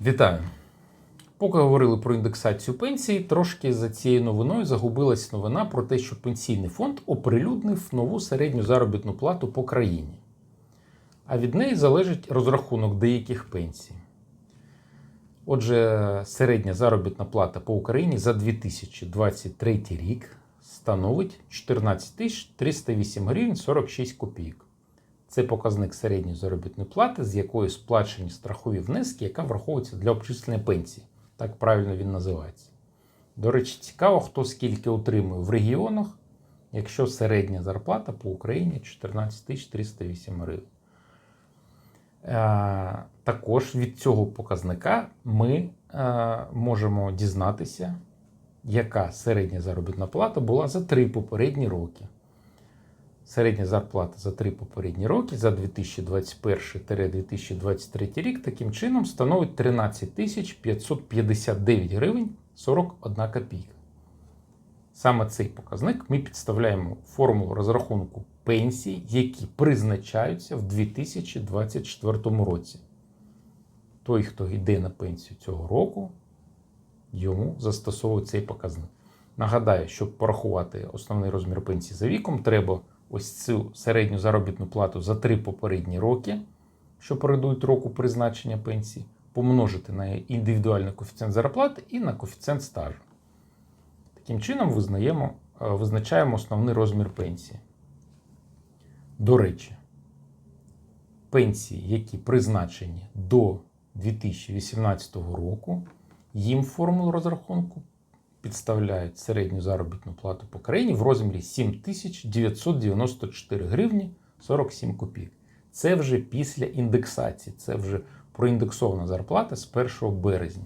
Вітаю! Поки говорили про індексацію пенсій, трошки за цією новиною загубилась новина про те, що пенсійний фонд оприлюднив нову середню заробітну плату по країні. А від неї залежить розрахунок деяких пенсій. Отже, середня заробітна плата по Україні за 2023 рік становить 14 308 гривень 46 копійок. Це показник середньої заробітної плати, з якої сплачені страхові внески, яка враховується для обчислення пенсії. Так правильно він називається. До речі, цікаво, хто скільки отримує в регіонах, якщо середня зарплата по Україні 14 308 гривень. Е, Також від цього показника ми е, можемо дізнатися, яка середня заробітна плата була за три попередні роки. Середня зарплата за три попередні роки за 2021-2023 рік таким чином становить 13 559 гривень 41 копійка. Саме цей показник ми підставляємо формулу розрахунку пенсій, які призначаються в 2024 році. Той, хто йде на пенсію цього року, йому застосовують цей показник. Нагадаю, щоб порахувати основний розмір пенсії за віком, треба ось цю середню заробітну плату за три попередні роки, що передують року призначення пенсії, помножити на індивідуальний коефіцієнт зарплати і на коефіцієнт стажу. Таким чином визнаємо, е, визначаємо основний розмір пенсії. До речі, пенсії, які призначені до 2018 року, їм формулу розрахунку підставляють середню заробітну плату по країні в розмірі 7994 гривні 47 копійок. Це вже після індексації, це вже проіндексована зарплата з 1 березня.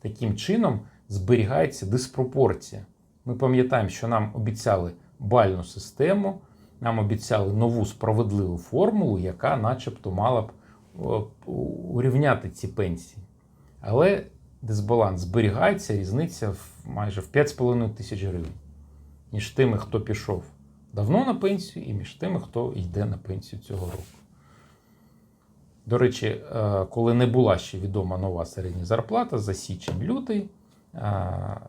Таким чином зберігається диспропорція. Ми пам'ятаємо, що нам обіцяли бальну систему, нам обіцяли нову справедливу формулу, яка начебто мала б урівняти ці пенсії. Але дисбаланс зберігається, різниця в майже в 5,5 тисяч гривень. Між тими, хто пішов давно на пенсію, і між тими, хто йде на пенсію цього року. До речі, е, коли не була ще відома нова середня зарплата за січень-лютий, е,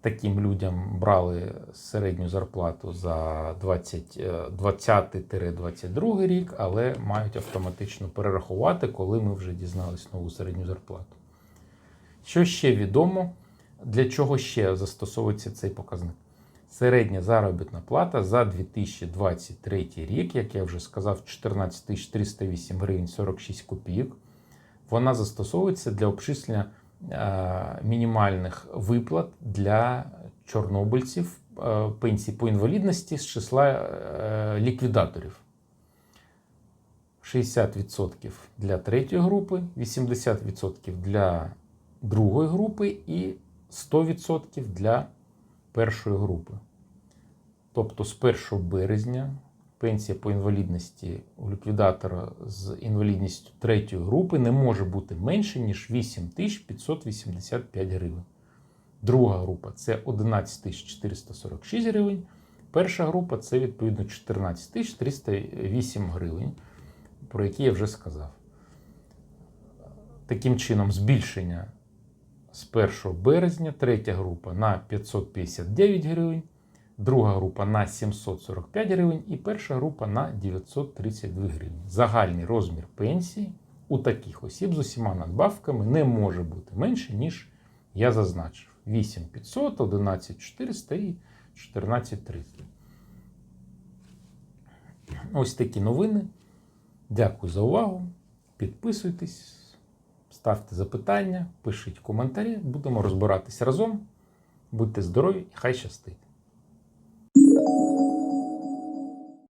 таким людям брали середню зарплату за 20-22 рік, але мають автоматично перерахувати, коли ми вже дізналися нову середню зарплату. Що ще відомо, для чого ще застосовується цей показник? Середня заробітна плата за 2023 рік, як я вже сказав, 14 308 гривень 46 копійок. Вона застосовується для обчислення е, мінімальних виплат для чорнобильців е, пенсій по інвалідності з числа е, ліквідаторів. 60% для третьої групи, 80% для другої групи і 100% для першої групи. Тобто з 1 березня пенсія по інвалідності у ліквідатора з інвалідністю третьої групи не може бути менше, ніж 8585 гривень. Друга група це 11 446 гривень. Перша група це відповідно 14 308 гривень, про які я вже сказав. Таким чином, збільшення з 1 березня, третя група на 559 гривень, друга група на 745 гривень і перша група на 932 гривні. Загальний розмір пенсії у таких осіб з усіма надбавками не може бути менше, ніж я зазначив: 8500, 11400 і 14300. Ось такі новини. Дякую за увагу. Підписуйтесь. Ставте запитання, пишіть коментарі, будемо розбиратись разом. Будьте здорові і хай щастить!